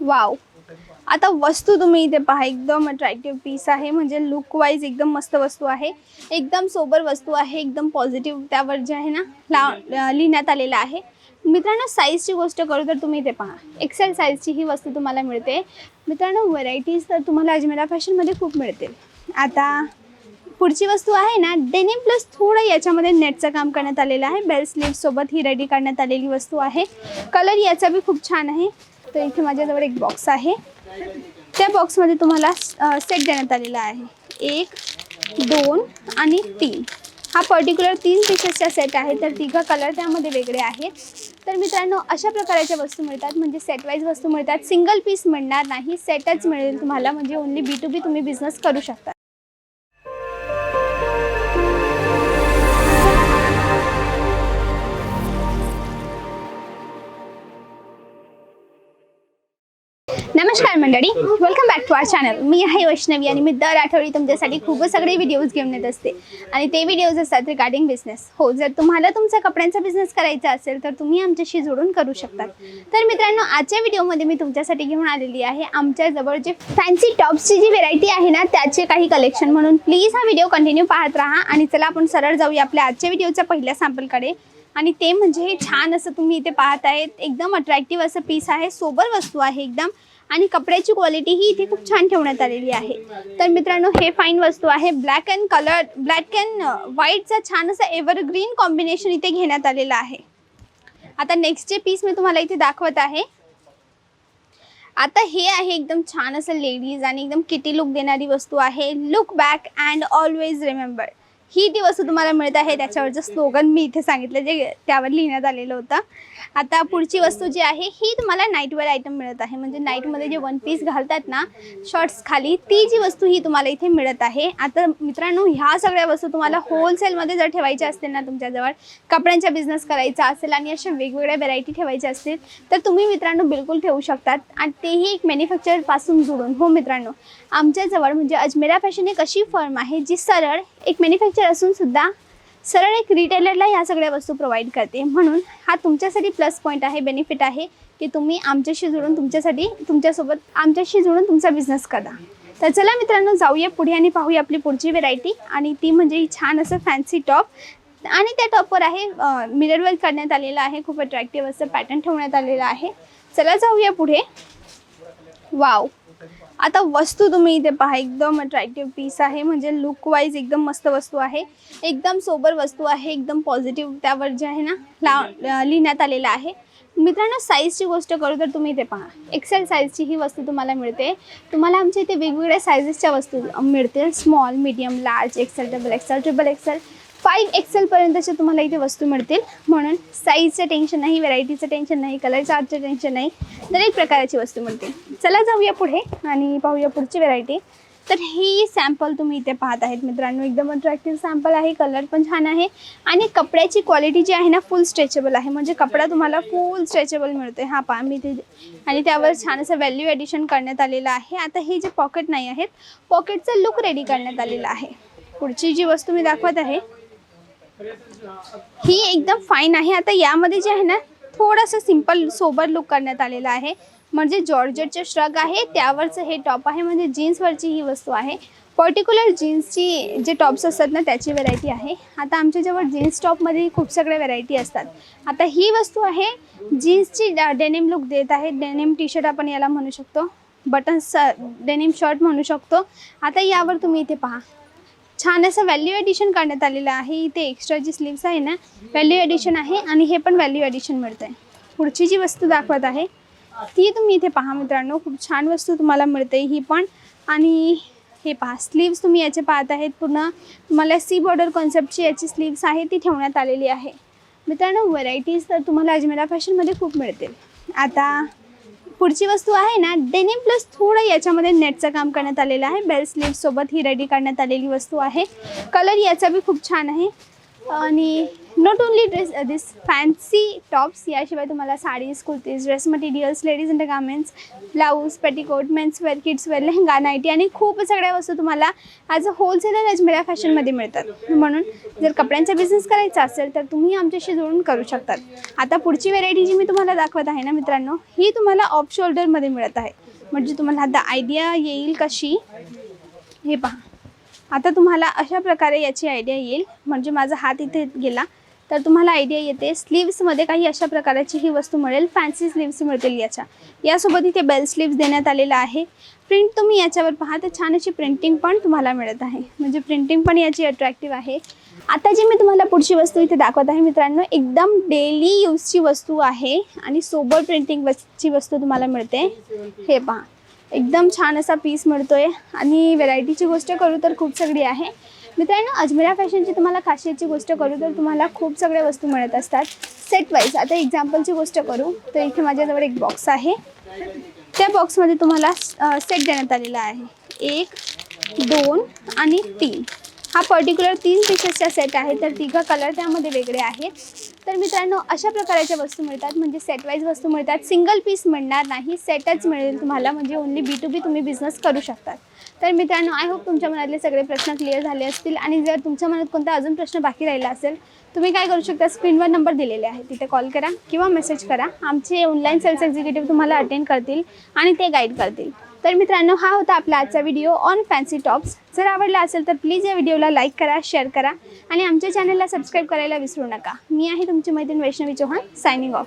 Wow आता वस्तू तुम्ही इथे पहा एकदम अट्रॅक्टिव्ह पीस आहे. म्हणजे लुक वाईज एकदम मस्त वस्तू आहे. एकदम सोबर वस्तू आहे एकदम पॉझिटिव्ह त्यावर जे आहे ना ला लिहिण्यात आलेलं आहे. मित्रांनो साईजची गोष्ट करू तर तुम्ही इथे पहा. एक्सेल साईजची ही वस्तू तुम्हाला मिळते. मित्रांनो व्हरायटीज तर तुम्हाला अजमेरा फॅशनमध्ये खूप मिळतील. आता पुढची वस्तू आहे ना डेनिम प्लस थोडं याच्यामध्ये नेटचं काम करण्यात आलेलं आहे. बेल स्लीव सोबत ही रेडी करण्यात आलेली वस्तू आहे. कलर याचा बी खूप छान आहे. तर इथे माझ्याजवळ एक बॉक्स आहे. त्या बॉक्समध्ये तुम्हाला सेट देण्यात आलेला आहे. एक दोन आणि तीन. हा पर्टिक्युलर तीन पीसेसचा सेट आहे. तर तिघं कलर त्यामध्ये वेगळे आहेत. तर मित्रांनो अशा प्रकारच्या वस्तू मिळतात. म्हणजे सेटवाईज वस्तू मिळतात. सिंगल पीस मिळणार नाही. सेटच मिळेल तुम्हाला. म्हणजे ओन्ली बी टू बी तुम्ही बिझनेस करू शकता. नमस्कार मंडळी. Welcome back to our channel मी आहे वैष्णवी आणि मी दर आठवडी तुमच्यासाठी खूप सगळे व्हिडिओज घेऊन येत असते. आणि ते व्हिडिओज असतात रिगार्डिंग बिझनेस हो जर तुम्हाला तुमचा कपड्यांचा बिझनेस करायचा असेल तर तुम्ही आमच्याशी जोडून करू शकतात. तर मित्रांनो आजच्या व्हिडिओमध्ये मी तुमच्यासाठी घेऊन आलेली आहे आमच्याजवळ जे फॅन्सी टॉप्सची जी व्हेरायटी आहे ना त्याचे काही कलेक्शन म्हणून. प्लीज हा व्हिडिओ कंटिन्यू पाहत राहा आणि चला आपण सरळ जाऊया आपल्या आजच्या व्हिडिओच्या पहिल्या सॅम्पलकडे आणि ते म्हणजे छान असं तुम्ही इथे पाहत आहेत एकदम अट्रॅक्टिव्ह असं पीस आहे. सोबर वस्तू आहे एकदम. आणि कपड्याची क्वालिटी ही इथे खूप छान ठेवण्यात आलेली आहे. तर मित्रांनो हे फाईन वस्तू आहे. Black and colour black and व्हाईटचा छान असं एव्हरग्रीन कॉम्बिनेशन इथे घेण्यात आलेलं आहे. आता नेक्स्ट जे पीस मी तुम्हाला इथे दाखवत आहे आता हे आहे एकदम छान असं लेडीज आणि एकदम किटी लुक देणारी वस्तू आहे. Look back and always remember ही ती वस्तू तुम्हाला मिळत आहे त्याच्यावरचं स्लोगन मी इथे सांगितलं जे त्यावर लिहिण्यात आलेलं होतं. आता पुढची वस्तू जी आहे ही तुम्हाला नाईटवेअर आयटम मिळत आहे. म्हणजे नाईटमध्ये जे वन पीस घालतात ना शॉर्ट्स खाली ती जी वस्तू ही तुम्हाला इथे मिळत आहे. आता मित्रांनो ह्या सगळ्या वस्तू तुम्हाला होलसेलमध्ये जर ठेवायच्या असतील ना तुमच्याजवळ कपड्यांचा बिझनेस करायचा असेल आणि अशा वेगवेगळ्या व्हरायटी ठेवायच्या असतील तर तुम्ही मित्रांनो बिलकुल ठेवू शकतात. आणि तेही एक मॅन्युफॅक्चरपासून जुळून हो मित्रांनो आमच्याजवळ म्हणजे अजमेरा फॅशन एक अशी फर्म आहे जी सरळ एक मॅन्युफॅक्चर असून सुद्धा सरळ एक रिटेलरला ह्या सगळ्या वस्तू प्रोव्हाइड करते. म्हणून हा तुमच्यासाठी प्लस पॉईंट आहे बेनिफिट आहे की तुम्ही आमच्याशी जुळून तुमच्यासाठी तुमच्यासोबत आमच्याशी जुळून तुमचा बिझनेस करा. तर चला मित्रांनो जाऊया पुढे आणि पाहूया आपली पुढची व्हेरायटी आणि ती म्हणजे छान असं फॅन्सी टॉप आणि त्या टॉपवर आहे मिरर वर्क करण्यात आलेलं आहे. खूप अट्रॅक्टिव्ह असं पॅटर्न ठेवण्यात आलेलं आहे. चला जाऊया पुढे. वाव आता वस्तू तुम्ही इथे पहा एकदम अट्रॅक्टिव्ह पीस आहे. म्हणजे लुक वाईज एकदम मस्त वस्तू आहे. एकदम सोबर वस्तू आहे एकदम पॉझिटिव्ह त्यावर जे आहे ना ला लिहिण्यात आलेलं आहे. मित्रांनो साईजची गोष्ट करू तर तुम्ही इथे पहा. एक्सेल साईजची ही वस्तू तुम्हाला मिळते. तुम्हाला आमच्या इथे वेगवेगळ्या सायझेसच्या वस्तू मिळतील. Small medium large XL double XL triple XL five एक्सेलपर्यंतच्या तुम्हाला इथे वस्तू मिळतील. म्हणून साईजचं टेन्शन नाही व्हरायटीचं टेन्शन नाही कलर आर्टचं टेन्शन नाही. दरेक प्रकाराची वस्तू मिळतील. चला जाऊया पुढे आणि पाहूया पुढची व्हरायटी तर ही सॅम्पल तुम्ही इथे पाहत आहेत मित्रांनो. एकदम अट्रॅक्टिव्ह सॅम्पल आहे कलर पण छान आहे. आणि कपड्याची क्वालिटी जी आहे ना फुल स्ट्रेचेबल आहे. म्हणजे कपडा तुम्हाला फुल स्ट्रेचेबल मिळते हा पहा मी ते आणि त्यावर छान असं व्हॅल्यू ॲडिशन करण्यात आलेलं आहे. आता हे जे पॉकेट नाही आहेत पॉकेटचं लुक रेडी करण्यात आलेलं आहे. पुढची जी वस्तू मी दाखवत आहे ही एकदम फाईन आहे. आता यामध्ये जे आहे ना थोडंसं सिंपल सोबर लुक करण्यात आलेलं आहे. म्हणजे जॉर्जेटचे श्रग आहे त्यावरचं हे टॉप आहे. म्हणजे जीन्सवरची ही वस्तू आहे. पर्टिक्युलर जीन्सची जे टॉप्स असतात ना त्याची व्हरायटी आहे. आता आमच्याजवळ जीन्स टॉपमध्ये खूप सगळ्या व्हरायटी असतात. आता ही वस्तू आहे जीन्सची डेनिम लुक देत आहे. डेनिम टी शर्ट आपण याला म्हणू शकतो. बटन्स डेनिम शर्ट म्हणू शकतो. आता यावर तुम्ही इथे पहा. छान असं व्हॅल्यू ॲडिशन करण्यात आलेलं आहे. इथे एक्स्ट्रा जी स्लीव्स आहे ना व्हॅल्यू ॲडिशन आहे आणि हे पण व्हॅल्यू ॲडिशन मिळतं आहे पुढची जी वस्तू दाखवत आहे ती तुम्ही इथे पहा मित्रांनो. खूप छान वस्तू तुम्हाला मिळते ही पण. आणि हे पहा स्लीव्स तुम्ही याचे पाहत आहेत. पूर्ण तुम्हाला सी बॉर्डर कॉन्सेप्टची याची स्लीव्स आहे ती ठेवण्यात आलेली आहे. मित्रांनो व्हरायटीज तर तुम्हाला अजमेरा फॅशनमध्ये खूप मिळतील. आता पुढची वस्तू आहे ना डेनिम प्लस थोडं याच्यामध्ये नेटचं काम करण्यात आलेलं आहे. बेल स्लीव सोबत ही रेडी करण्यात आलेली वस्तू आहे. कलर याचा बी खूप छान आहे. आणि not only dress this fancy tops याशिवाय तुम्हाला saris kurtis dress materials ladies undergarments blouse petticoat men's wear kids wear lehenga nighty आणि खूप सगळ्या वस्तू तुम्हाला ॲज अ होलसेलर अजमेरा फॅशनमध्ये मिळतात. म्हणून जर कपड्यांचा बिझनेस करायचा असेल तर तुम्ही आमच्याशी जोडून करू शकतात. आता पुढची व्हेरायटी जी मी तुम्हाला दाखवत आहे ना मित्रांनो ही तुम्हाला ऑफ शोल्डरमध्ये मिळत आहे. म्हणजे तुम्हाला आता आयडिया येईल कशी? हे पहा. आता तुम्हाला अशा प्रकारे याची आयडिया येईल. म्हणजे माझा हात इथे गेला. तर तुम्हाला आयडिया येते. स्लीव्समध्ये काही अशा प्रकारची ही वस्तू मिळेल. फॅन्सी स्लीव्स मिळतील याच्या. यासोबत इथे बेल स्लीव्स देण्यात आलेला आहे. प्रिंट तुम्ही याच्यावर पहा. तर छान अशी प्रिंटिंग पण तुम्हाला मिळत आहे. म्हणजे प्रिंटिंग पण याची अट्रॅक्टिव्ह आहे. आता जी मी तुम्हाला पुढची वस्तू इथे दाखवत आहे मित्रांनो एकदम डेली यूजची वस्तू आहे. आणि सोबर प्रिंटिंग वस्तू तुम्हाला मिळते. हे पहा. एकदम छान असा पीस मिळतो आहे आणि व्हेरायटीची गोष्ट करू तर खूप सगळी आहे. मित्रांनो अजमेरा फॅशनची तुम्हाला खासियतची गोष्ट करू तर तुम्हाला खूप सगळ्या वस्तू मिळत असतात. सेट वाईज आता एक्झाम्पलची गोष्ट करू. तर इथे माझ्याजवळ एक बॉक्स आहे. त्या बॉक्समध्ये तुम्हाला सेट देण्यात आलेला आहे. एक दोन आणि तीन. हा पर्टिक्युलर तीन पीसेसचा सेट आहे तर तिघं कलर त्यामध्ये वेगळे आहेत. तर मित्रांनो अशा प्रकारच्या वस्तू मिळतात. म्हणजे सेटवाईज वस्तू मिळतात. सिंगल पीस मिळणार नाही. सेटच मिळेल तुम्हाला. म्हणजे ओन्ली बी टू बी तुम्ही बिझनेस करू शकतात. तर मित्रांनो आय होप तुमच्या मनातले सगळे प्रश्न क्लिअर झाले असतील. आणि जर तुमच्या मनात कोणता अजून प्रश्न बाकी राहिला असेल तुम्ही काय करू शकता? स्क्रीनवर नंबर दिलेले आहे. तिथे कॉल करा किंवा मेसेज करा. आमचे ऑनलाईन सेल्स एक्झिक्युटिव्ह तुम्हाला अटेंड करतील आणि ते गाईड करतील. तर मित्रांनो हा होता आपला आजचा व्हिडिओ ऑन फॅन्सी टॉप्स जर आवडला असेल तर प्लीज या व्हिडिओला लाईक करा शेअर करा आणि आमच्या चॅनलला सबस्क्राईब करायला विसरू नका. मी आहे तुमची मैत्रीण वैष्णवी चौहान सायनिंग ऑफ